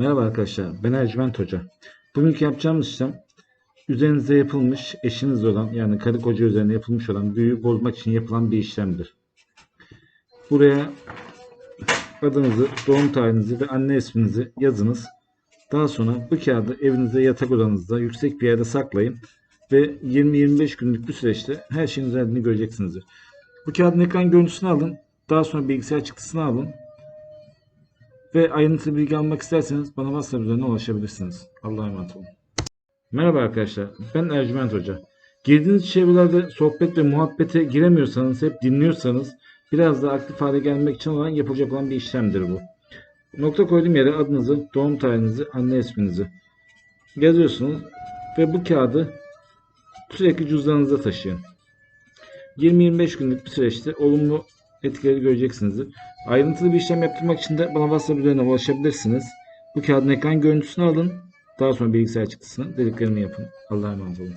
Merhaba arkadaşlar, ben Ercüment Hoca. Bugünkü yapacağımız işlem, üzerinize yapılmış, eşinizle olan, yani karı koca üzerine yapılmış olan büyüyü bozmak için yapılan bir işlemdir. Buraya adınızı, doğum tarihinizi ve anne isminizi yazınız. Daha sonra bu kağıdı evinizde, yatak odanızda, yüksek bir yerde saklayın ve 20-25 günlük bir süreçte her şeyin üzerinde göreceksinizdir. Bu kağıdın ekran görüntüsünü alın, daha sonra bilgisayar çıktısını alın ve ayrıntılı bilgi almak isterseniz bana WhatsApp üzerinden ulaşabilirsiniz. Allah'a emanet olun. Merhaba arkadaşlar, ben Ercüment Hoca. Girdiğiniz çevrelerde sohbet ve muhabbete giremiyorsanız, hep dinliyorsanız biraz daha aktif hale gelmek için olan yapılacak olan bir işlemdir bu. Nokta koyduğum yere adınızı, doğum tarihinizi, anne isminizi yazıyorsunuz ve bu kağıdı sürekli cüzdanınızda taşıyın. 20-25 günlük bir süreçte olumlu etkileri göreceksinizdir. Ayrıntılı bir işlem yaptırmak için de bana WhatsApp üzerinden ulaşabilirsiniz. Bu kağıdın ekran görüntüsünü alın. Daha sonra bilgisayar çıktısını dediklerimi yapın. Allah'a emanet olun.